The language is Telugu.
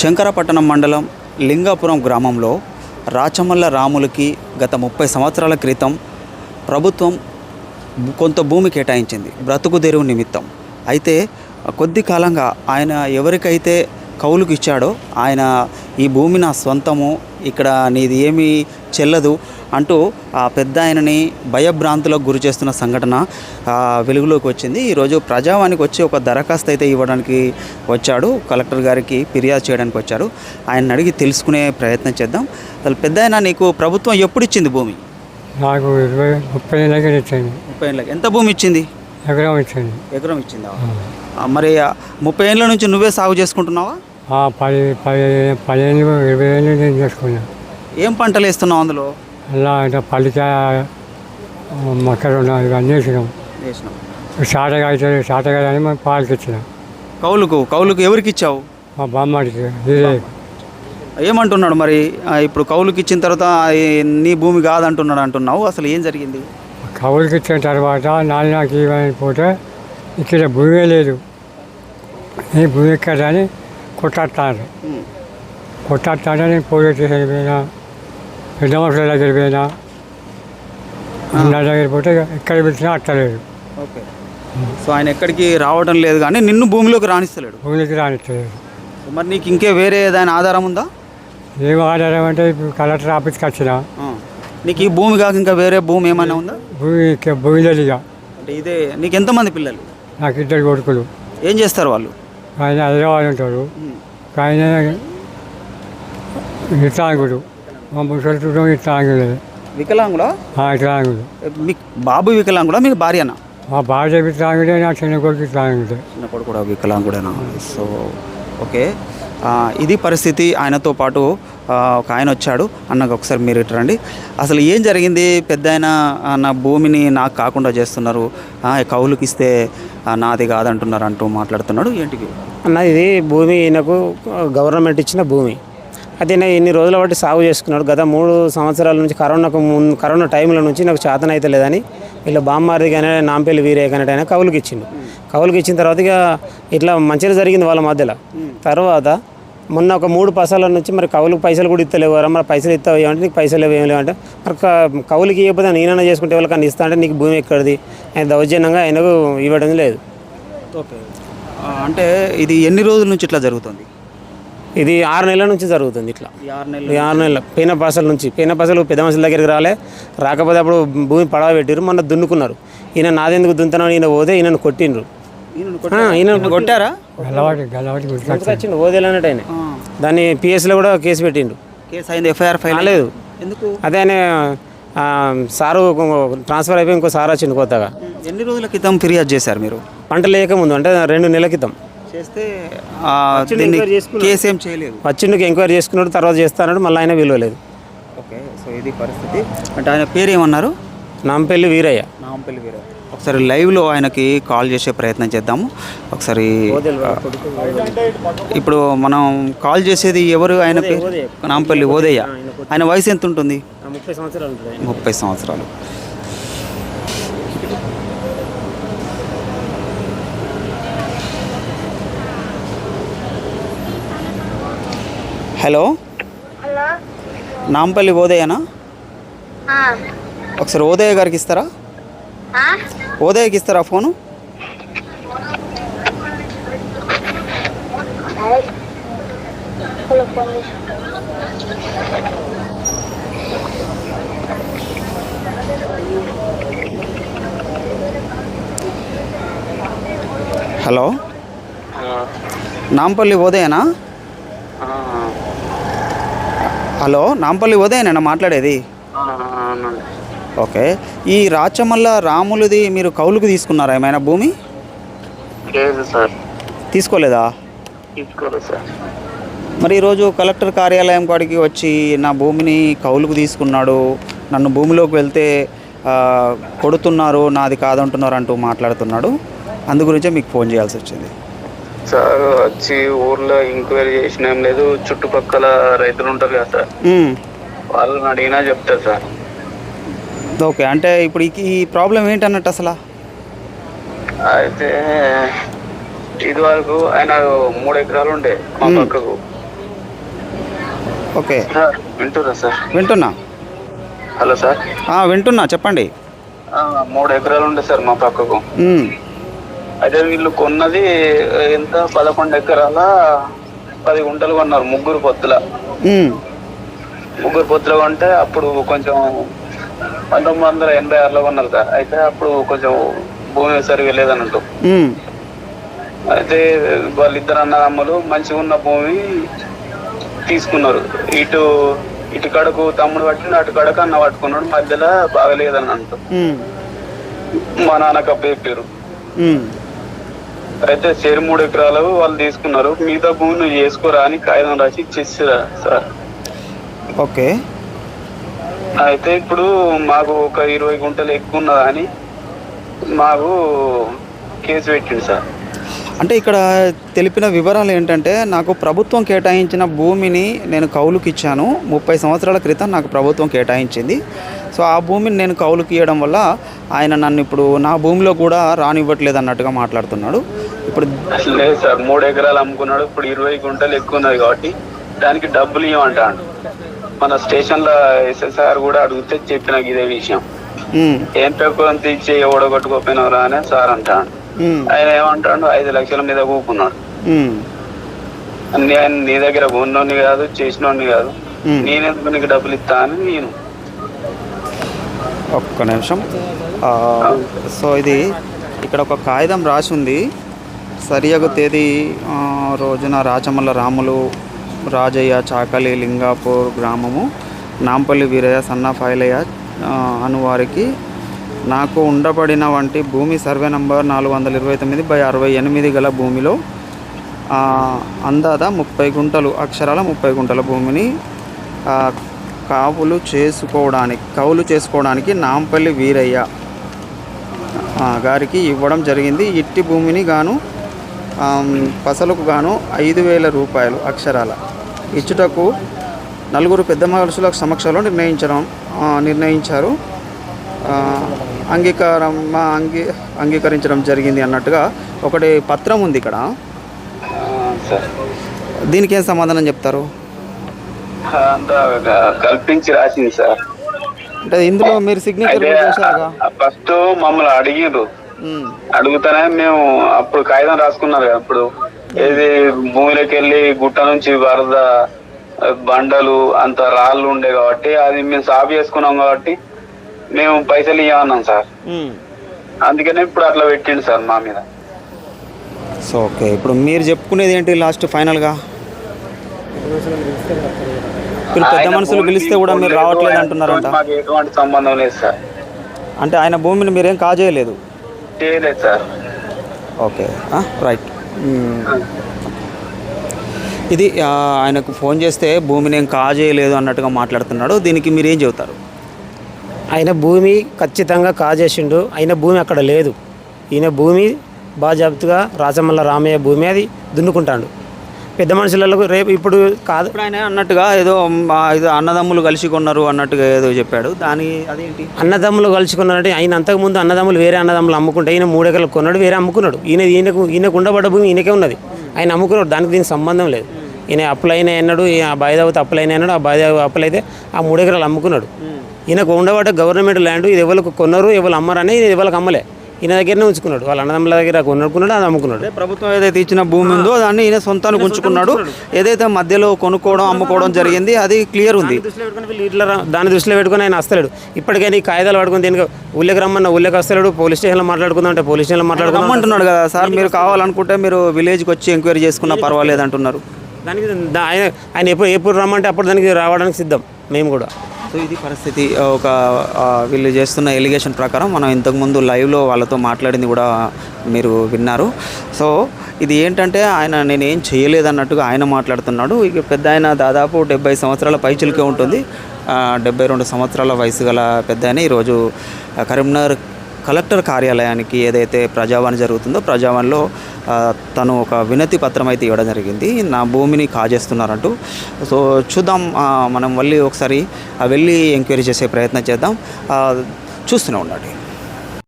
శంకరపట్టణం మండలం లింగాపురం గ్రామంలో రాచమల్ల రాములకి గత ముప్పై సంవత్సరాల క్రితం ప్రభుత్వం కొంత భూమి కేటాయించింది బ్రతుకు తెరువు నిమిత్తం. అయితే కొద్ది కాలంగా ఆయన ఎవరికైతే కౌలుకి ఇచ్చాడో ఆయన ఈ భూమి నా సొంతము ఇక్కడ నీది ఏమీ చెల్లదు అంటూ ఆ పెద్ద ఆయనని భయభ్రాంతులకు గురి చేస్తున్న సంఘటన వెలుగులోకి వచ్చింది. ఈరోజు ప్రజావానికి వచ్చి ఒక దరఖాస్తు అయితే ఇవ్వడానికి వచ్చాడు. కలెక్టర్ గారికి ఫిర్యాదు చేయడానికి వచ్చాడు ఆయన అడిగి తెలుసుకునే ప్రయత్నం చేద్దాం. అసలు పెద్ద ఆయన నీకు ప్రభుత్వం ఎప్పుడు ఇచ్చింది భూమి? నాకు ఇరవై ముప్పై దగ్గర ఇచ్చింది. ముప్పై ఏళ్ళకి ఎంత భూమి ఇచ్చింది? ఎకరం ఇచ్చింది. ఎకరం ఇచ్చిందా? మరి ముప్పై ఏళ్ళ నుంచి నువ్వే సాగు చేసుకుంటున్నావా? పది పది పదిహేను ఇరవై ఏళ్ళు నేను చేసుకున్నా. ఏం పంటలు వేస్తున్నావు అందులో? అలా అంటే పల్లికాయ మొక్కలు ఇవన్నీ వేసినాం షాటగా అయితే షాటగా అని మేము పాలకి ఇచ్చినాం కౌలుకు కౌలుకు ఎవరికి ఇచ్చావు? మా బామ్మడికి ఇదే ఏమంటున్నాడు మరి? ఇప్పుడు కౌలుకి ఇచ్చిన తర్వాత నీ భూమి కాదంటున్నాడు అంటున్నావు? అసలు ఏం జరిగింది? కవులకి ఇచ్చిన తర్వాత నాలుగు నాకు ఇవ్వని పోతే ఇక్కడ భూమే లేదు. ఈ భూమి ఎక్కడని కొట్టాడు ఉమ్, కొట్టాడని పోలీస్ స్టేషన్ పోయినా పెద్ద మనుషుల దగ్గర పోయినా అందరి దగ్గర పోతే ఎక్కడ పిలిచినా అట్టలేదు ఓకే. సో ఆయన ఎక్కడికి రావడం లేదు కానీ నిన్ను భూమిలోకి రాణిస్తలేడు భూమికి రానిచ్చలేదు మరి నీకు ఇంకే వేరే ఏదైనా ఆధారం ఉందా? ఏం ఆధారం అంటే ఇప్పుడు కలెక్టర్ ఆఫీస్కి వచ్చిన. నీకు ఈ భూమి కాక ఇంకా వేరే భూమి ఏమైనా ఉందా? భూమి భూమి లేదు ఇక అంటే ఇదే నీకు ఎంతమంది పిల్లలు? నాకు ఇద్దరు కొడుకులు. ఏం చేస్తారు వాళ్ళు? ఆయన హైదరాబాద్ ఉంటాడు. ఉమ్, ఆయన ఇట్లాంగుడు. మా ముసలి చుట్టూ ఇట్లాంగుడు వికలాంగుడా? ఇట్లాంగుడు మీ బాబు వికలాంగుడా? మీకు భార్యనా? మా భార్య ఇట్లాంగుడే నా చిన్న కొడుకు ఇట్లాంగుడే చిన్న కొడుకు కూడా వికలాంగుడేనా? So okay. ఆ, ఇది పరిస్థితి. ఆయనతో పాటు ఆ, ఒక ఆయన వచ్చాడు. అన్నకు ఒకసారి మీరు ఇటు రండి. అసలు ఏం జరిగింది? పెద్ద ఆయన నా భూమిని నాకు కాకుండా చేస్తున్నారు. ఆ, కౌలుకి ఇస్తే నాది కాదంటున్నారు అంటూ మాట్లాడుతున్నాడు. ఏంటికి అన్న ఇది భూమి ఈయనకు గవర్నమెంట్ ఇచ్చిన భూమి. అయితే ఈయన ఇన్ని రోజుల బట్టి సాగు చేసుకున్నాడు? గత మూడు సంవత్సరాల నుంచి కరోనాకు ముందు కరోనా టైంలో నుంచి నాకు చేతన అయితే లేదని వీళ్ళ బామ్మారిది కానీ నాంపల్లి వీరే కానీ ఆయన కవులకి ఇచ్చిండు. కవులకి ఇచ్చిన తర్వాత ఇక ఇట్లా మంచిగా జరిగింది వాళ్ళ మధ్యలో. తర్వాత మొన్న ఒక మూడు పసాల నుంచి మరి కవులకు పైసలు కూడా ఇస్తలేవు మరి పైసలు ఇస్తావు ఏమంటే నీకు పైసలు లేవు ఏం లేవంటే మరి క- కవులకి ఇవ్వకపోతే నేనైనా చేసుకుంటే వాళ్ళకన్నా ఇస్తా అంటే నీకు భూమి ఎక్కడిది? ఆయన దౌర్జన్యంగా ఆయనకు ఇవ్వడం లేదు. ఓకే. అంటే ఇది ఎన్ని రోజుల నుంచి ఇట్లా జరుగుతుంది? ఇది ఆరు నెలల నుంచి జరుగుతుంది ఇట్లా. ఈ ఆరు నెలలు పైన పసల నుంచి పైన పసలు పెద్ద మనుషుల దగ్గరికి రాలే. రాకపోతే అప్పుడు భూమి పడవ పెట్టారు మొన్న దున్నుకున్నారు. ఈయన నాదెందుకు దున్నుతున్నాడు ఈయన పోతే ఈయన కొట్టిండ్రు. ఈయన కొట్టారా? వచ్చిండు? ఆయన. దాన్ని పిఎస్లో కూడా కేసు పెట్టిండు. కేసు అయింది ఎఫ్ఐఆర్ ఫైల్ ఎందుకు? అదే ఆయన ఆ, సారు ట్రాన్స్ఫర్ అయిపోయి ఇంకో సార్ వచ్చిండు కొత్తగా. ఎన్ని రోజుల క్రితం ఫిర్యాదు చేశారు మీరు? పంట లేకముందు అంటే రెండు నెలల క్రితం. చేస్తే దీన్ని కేసు ఏం చేయలేదు. వచ్చిండుకి ఎంక్వైరీ చేసుకున్నాడు తర్వాత చేస్తానన్నాడు మళ్ళీ ఆయన విలువలేదు. ఓకే సో ఇది పరిస్థితి. అంటే ఆయన పేరు ఏమన్నారు నాంపల్లి వీరయ్య. నాంపల్లి వీర ఒకసారి లైవ్లో ఆయనకి కాల్ చేసే ప్రయత్నం చేద్దాము. ఒకసారి ఇప్పుడు మనం కాల్ చేసేది ఎవరు? ఆయన పేరు? నాంపల్లి ఓదయ్య. ఆయన వయసు ఎంత ఉంటుంది ముప్పై సంవత్సరాలు ఉంటుంది. ఆయన. ముప్పై సంవత్సరాలు. హలో? హలో? నాంపల్లి ఓదయ్యనా? ఆ, ఒకసారి ఓదయ్య గారికి ఇస్తారా? ఆ? ఓదయ్యకి ఇస్తారా ఫోను? హలో నాంపల్లి ఓదయ్యనా? హలో నాంపల్లి ఉదయనేనా మాట్లాడేది? ఓకే. ఈ రాచమల్ల రాములది మీరు కౌలుకు తీసుకున్నారా ఏమైనా భూమి? లేదు సార్. తీసుకోలేదా? తీసుకోలేదు సార్. మరి ఈరోజు కలెక్టర్ కార్యాలయం కాడికి వచ్చి నా భూమిని కౌలుకు తీసుకున్నాడు నన్ను భూమిలోకి వెళ్తే కొడుతున్నారు నాది కాదంటున్నారు అంటూ మాట్లాడుతున్నాడు. అందు గురించే మీకు ఫోన్ చేయాల్సి వచ్చింది. సార్ వచ్చి ఊర్లో ఎంక్వైరీ చేసిన ఏం లేదు చుట్టుపక్కల రైతులు ఉంటారు కదా సార్. వాళ్ళని అడిగినా చెప్తారు సార్. ఓకే అంటే ఇప్పుడు ఈ- ప్రాబ్లం ఏంటన్నట్టు అసలు? అయితే ఇది వరకు ఆయన మూడు ఎకరాలు ఉండే మా పక్కకు. ఓకే. సార్ వింటురా సార్. వింటున్నా? Hello sir. వింటున్నా చెప్పండి. మూడు ఎకరాలు ఉండే సార్ మా పక్కకు. అయితే వీళ్ళు కొన్నది ఎంత? పదకొండు ఎకరాల పది గుంటలు కొన్నారు ముగ్గురు పొత్తుల. ముగ్గురు పొత్తులు కొంటే అప్పుడు కొంచెం పంతొమ్మిది వందల ఎనభై ఆరులో కొన్నారు సార్ అయితే అప్పుడు కొంచెం భూమి సరిగా లేదన్నట్టు. అయితే వాళ్ళిద్దరు అన్నదమ్ములు మంచిగా ఉన్న భూమి తీసుకున్నారు. ఇటు ఇటు కడకు తమ్ముడు పట్టిండు అటు కడకు అన్న పట్టుకున్నాడు. మధ్యలో బాగలేదని అంటూ ఉమ్, మా నాన్నకు అప్పు చెప్పారు. అయితే చేరు మూడు ఎకరాలు వాళ్ళు తీసుకున్నారు. మిగతా భూమి నువ్వు చేసుకోరా అని కాగితం రాసి ఇచ్చేసిరా సార్. ఓకే. అయితే ఇప్పుడు మాకు ఒక ఇరవై గుంటలు ఎక్కువ ఉన్నదా అని మాకు కేసు పెట్టిండు సార్. అంటే ఇక్కడ తెలిపిన వివరాలు ఏంటంటే నాకు ప్రభుత్వం కేటాయించిన భూమిని నేను కౌలుకి ఇచ్చాను ముప్పై సంవత్సరాల క్రితం నాకు ప్రభుత్వం కేటాయించింది. సో ఆ భూమిని నేను కౌలుకి ఇవ్వడం వల్ల ఆయన నన్ను ఇప్పుడు నా భూమిలో కూడా రానివ్వట్లేదు అన్నట్టుగా మాట్లాడుతున్నాడు. ఇప్పుడు లేదు సార్ మూడు ఎకరాలు అమ్ముకున్నాడు. ఇప్పుడు ఇరవై గుంటలు ఎక్కువ ఉన్నది కాబట్టి దానికి డబ్బులు ఇవ్వమంటాడు. మన స్టేషన్లో ఎస్ఎస్ఆర్ కూడా అడిగితే చెప్పిన ఇదే విషయం. ఏం పెక్కువ ఇచ్చి ఓడగొట్టుకోపోయినవరా అని సార్ అంటాడు. ఆయన ఏమంటాడు? ఐదు లక్షల మీద కూకున్నాడు. నేను నీ దగ్గర ఉన్నోని కాదు చేసినోని కాదు. నేనెందుకు నీకు డబ్బులు ఇస్తా అని నేను. ఒక్క నిమిషం. సో ఇది ఇక్కడ ఒక కాగితం రాసి ఉంది. సరియగు తేదీ రోజున రాచమల్ల రాములు రాజయ్య చాకలి లింగాపూర్ గ్రామము నాంపల్లి వీరయ్య సన్న ఫైలయ్య అనువారికి నాకు ఉండబడిన వంటి భూమి సర్వే నంబర్ నాలుగు వందల ఇరవై తొమ్మిది బై అరవై ఎనిమిది గల భూమిలో ఆ, అందాద ముప్పై గుంటలు అక్షరాల ముప్పై గుంటల భూమిని కావులు చేసుకోవడానికి కౌలు చేసుకోవడానికి నాంపల్లి వీరయ్య గారికి ఇవ్వడం జరిగింది. ఇట్టి భూమిని గాను పసలకు గాను ఐదు వేల రూపాయలు అక్షరాల ఇచ్చుటకు నలుగురు పెద్ద మనుషుల సమక్షంలో నిర్ణయించడం నిర్ణయించారు. అంగీకారం మా అంగీ అంగీకరించడం జరిగింది అన్నట్టుగా ఒకటి పత్రం ఉంది ఇక్కడ. దీనికి ఏం సమాధానం చెప్తారు? కల్పించి రాసింది సార్. అంటే ఇందులో మీరు సిగ్నేచర్ ఫస్ట్ మమ్మల్ని అడిగిండ్రు ఉమ్, అడుగుతానే మేము అప్పుడు కాగితం రాసుకున్నారు కదా అప్పుడు. ఏది భూమిలోకి వెళ్ళి గుట్ట నుంచి వరద బండలు అంత రాళ్ళు ఉండే కాబట్టి అది మేము సాగు చేసుకున్నాం కాబట్టి మేము పైసలు ఇవ్వమన్నాం సార్. అందుకనే ఇప్పుడు అట్లా పెట్టిండు సార్ మా మీద. So okay. ఇప్పుడు మీరు చెప్పుకునేది ఏంటి లాస్ట్ ఫైనల్గా? మీరు పెద్ద మనుషులు పిలిస్తే కూడా మీరు లేదు, రావట్లేదు అంటున్నారంట. మాకు ఎటువంటి సంబంధం లేదు సార్. అంటే ఆయన భూమిని మీరేం కాజేయలేదు? చేయలేదు సార్. ఓకే. రైట్. ఇది ఆయనకు ఫోన్ చేస్తే భూమిని ఏం కాజేయలేదు అన్నట్టుగా మాట్లాడుతున్నాడు. దీనికి మీరు ఏం చెబుతారు? ఆయన భూమి ఖచ్చితంగా కాజేసిండు. ఆయన భూమి అక్కడ లేదు. ఈయన భూమి బాజాబ్తుగా రాచమల్ల రామయ్య భూమి అది దున్నుకుంటాడు. పెద్ద మనుషులకు రేపు ఇప్పుడు కాదు. ఆయన అన్నట్టుగా ఏదో ఇది అన్నదమ్ములు కలిసి కొన్నారు అన్నట్టుగా ఏదో చెప్పాడు. దాని అదేంటి? అన్నదమ్ములు కలుసుకున్నారంటే ఆయన అంతకుముందు అన్నదమ్ములు వేరే అన్నదమ్ములు అమ్ముకుంటే ఈయన మూడు ఎకరాలు కొన్నాడు వేరే అమ్ముకున్నాడు. ఈయన ఈయనకు ఈయనకు ఉండబడ్డ భూమి ఈయనకే ఉన్నది. ఆయన అమ్ముకున్నాడు. దానికి దీనికి సంబంధం లేదు. ఈయన అప్పులైన అన్నాడు ఆ బాయిదావతి అప్పులైన అన్నాడు ఆ బాయిదావ అప్పులైతే ఆ మూడు ఎకరాలు అమ్ముకున్నాడు. ఈయనకు ఉండబడ్డ గవర్నమెంట్ ల్యాండ్ ఇది ఎవరికి కొన్నారు ఎవరు అమ్మరని ఇది ఎవరికి అమ్మలే. ఈయన దగ్గరనే ఉంచుకున్నాడు. వాళ్ళ అన్నదమ్ముల దగ్గర కొనుక్కున్నాడు అది అమ్ముకున్నాడు. ప్రభుత్వం ఏదైతే ఇచ్చిన భూమి ఉందో దాన్ని ఈయన సొంతానికి ఉంచుకున్నాడు. ఏదైతే మధ్యలో కొనుక్కోవడం అమ్ముకోవడం జరిగింది అది క్లియర్ ఉంది. ఇట్లా దాన్ని దృష్టిలో పెట్టుకుని ఆయన వస్తలేడు ఇప్పటికైనా ఈ కాగితాలు పట్టుకుని దీనికి ఊళ్ళకి రమ్మన్న ఊళ్ళకి వస్తలేడు పోలీస్ స్టేషన్లో మాట్లాడుకుందాం అంటే పోలీస్ స్టేషన్లో మాట్లాడుకుందాం రమ్మంటున్నాడు కదా సార్ మీరు కావాలనుకుంటే మీరు విలేజ్కి వచ్చి ఎంక్వైరీ చేసుకున్నా పర్వాలేదు అంటున్నారు. దానికి ఆయన ఆయన ఎప్పుడు ఎప్పుడు రమ్మంటే అప్పుడు దానికి రావడానికి సిద్ధం. మేము కూడా. సో ఇది పరిస్థితి ఒక వీళ్ళు చేస్తున్న ఎలిగేషన్ ప్రకారం మనం ఇంతకుముందు లైవ్లో వాళ్ళతో మాట్లాడింది కూడా మీరు విన్నారు. సో ఇది ఏంటంటే ఆయన నేనేం చేయలేదన్నట్టుగా ఆయన మాట్లాడుతున్నాడు. ఇక పెద్ద ఆయన దాదాపు డెబ్బై సంవత్సరాల పైచులకే ఉంటుంది. డెబ్బై రెండు సంవత్సరాల వయసు గల పెద్ద ఆయన ఈరోజు కరీంనగర్ కలెక్టర్ కార్యాలయానికి ఏదైతే ప్రజావాణి జరుగుతుందో ప్రజావాణిలో తను ఒక వినతి పత్రం అయితే ఇవ్వడం జరిగింది. నా భూమిని కాజేస్తున్నారంటూ. సో చూద్దాం మనం మళ్ళీ ఒకసారి వెళ్ళి ఎంక్వైరీ చేసే ప్రయత్నం చేద్దాం. చూస్తూనే ఉండండి.